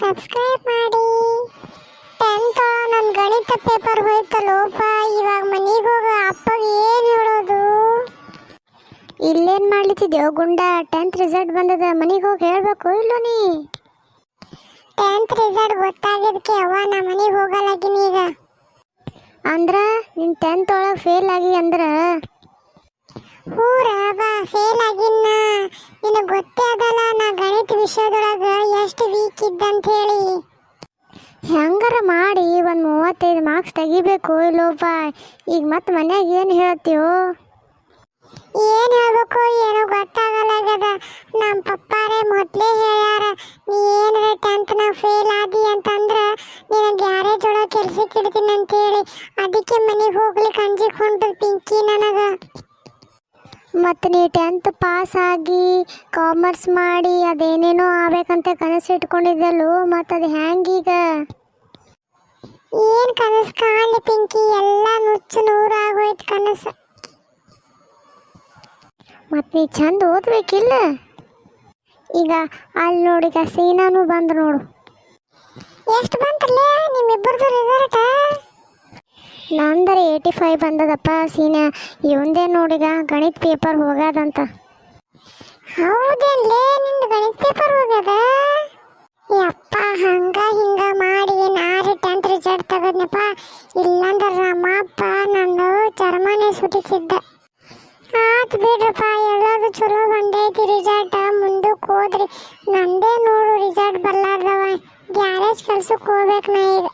Subscribe ಮಾಡಿ. Tenth ನನ್ನ ಗಣಿತ ಪೇಪರ್ ಹೋಯ್ತಲ್ಲೋಪ ಇವಾಗ ಮನೆಗೆ ಹೋಗ ಅಪ್ಪಗೆ ಏನು ಹೇಳೋದು? ಇಲ್ಲೇನು ಮಾಡ್ಲಿತ್ತಿದ್ದೇವು ಗುಂಡ? ಟೆಂತ್ ರಿಸಲ್ಟ್ ಬಂದದ ಮನೆಗೆ ಹೋಗಿ ಹೇಳ್ಬೇಕು ಇಲ್ಲೋ ನೀ? ಟೆಂತ್ ರಿಸಲ್ಟ್ ಗೊತ್ತಾಗಿದ್ದಕ್ಕೆ ಅವ ನಾ ಮನೆಗೆ ಹೋಗಲಾಗಿನಿ ಈಗ. ಅಂದ್ರೆ ನಿನ್ನ ಟೆಂತ್ ಒಳಗೆ ಫೇಲ್ ಆಗಿ ಅಂದ್ರೆ? ಹ್ಞೂ ರಾಬಾ ಫೇಲ್ ಆಗಿನ್ನ ನಿನಗೆ ಗೊತ್ತೇ ಅದಲ್ಲ ನಾ ಗಣಿತ ವಿಷಯದೊಳಗೆ ಇದ್ದಂತ ಹೇಳಿ ಹೆಂಗಾರ ಮಾಡಿ ಒಂದು ಮೂವತ್ತೈದು ಮಾರ್ಕ್ಸ್ ತೆಗಿಬೇಕು ಇಲ್ಲೋಪ ಈಗ ಮತ್ತೆ ಮನ್ಯಾಗ ಏನು ಹೇಳ್ತೀವೋ ಏನು ಹೇಳ್ಬೇಕು ಏನೋ ಗೊತ್ತಾಗಲ್ಲಾಗದ ನಮ್ಮ ಪಪ್ಪಾರೇ ಮೊದಲೇ ಹೇಳ್ಯಾರ, ನೀ ಏನಾರ ಟೆಂತ್ನಾಗ ಫೇಲ್ ಆದಿ ಅಂತಂದ್ರೆ ನಿನಗೆ ಗ್ಯಾರೇಜ್ ಒಳಗೆ ಕೆಲ್ಸಕ್ಕೆ ಇಡ್ತೀನಿ ಅಂತೇಳಿ ಅದಕ್ಕೆ ಮನೆಗೆ ಹೋಗ್ಲಿಕ್ಕೆ ಅಂಜಿಕೊಂಡು ಪಿಂಕಿ ನನಗೆ. ಮತ್ತು ನೀ ಟೆಂತ್ ಪಾಸ್ ಆಗಿ ಕಾಮರ್ಸ್ ಮಾಡಿ ಅದೇನೇನೋ ಆಗ್ಬೇಕಂತ ಕನಸು ಇಟ್ಕೊಂಡಿದ್ದಲ್ಲೂ ಮತ್ತು ಅದು ಹ್ಯಾಂಗೀಗ ಏನು ಕನಸು ಕಾಣಲಿ ಪಿಂಕಿ ಎಲ್ಲ ನುಚ್ಚು ನೂರಾಗೋಯ್ತು ಕನಸು. ಮತ್ತು ನೀ ಚಂದ ಓದ್ಬೇಕಿಲ್ಲ? ಈಗ ಅಲ್ಲಿ ನೋಡೀಗ ಸೀನಾನು ಬಂದು ನೋಡು. ಎಷ್ಟು ಬಂತಲ್ಲ ನಿಮ್ಮಿಬ್ಬರದು ರಿಸಲ್ಟ ನಂದರೆ ಏಯ್ಟಿ ಫೈವ್ ಬಂದದಪ್ಪ ಸೀನಾ. ಇವಂದೇ ನೋಡಿಗ ಗಣಿತ ಪೇಪರ್ ಹೋಗದಂತ ಹೌದೇನ್ಲೇ, ನಿಂದು ಗಣಿತ ಪೇಪರ್ ಹೋಗ್ಯದ? ಯಪ್ಪ, ಹಂಗ ಹಿಂಗ ಮಾಡಿ ನಾರು ಟೆಂತ್ ರಿಸಲ್ಟ್ ತೆಗದ್ನಪ್ಪ ಇಲ್ಲಂದ್ರೆ ನಮ್ಮಪ್ಪ ನಾನು ಚರ್ಮನೇ ಸುಟಿಸಿದ್ದ ಆತ್ ಬಿಡ್ರಪ್ಪ ಎಲ್ಲದು ಚಲೋ ಬಂದೈತಿ ರಿಸಲ್ಟ್ ಮುಂದಕ್ಕೆ ಹೋದ್ರಿ. ನಂದೇ ನೋಡು ರಿಸಲ್ಟ್ ಬರ್ಲಾರ್ದವ. ಗ್ಯಾರೇಜ್ ಕೆಲ್ಸಕ್ಕೆ ಹೋಗ್ಬೇಕು ನಾ ಈಗ.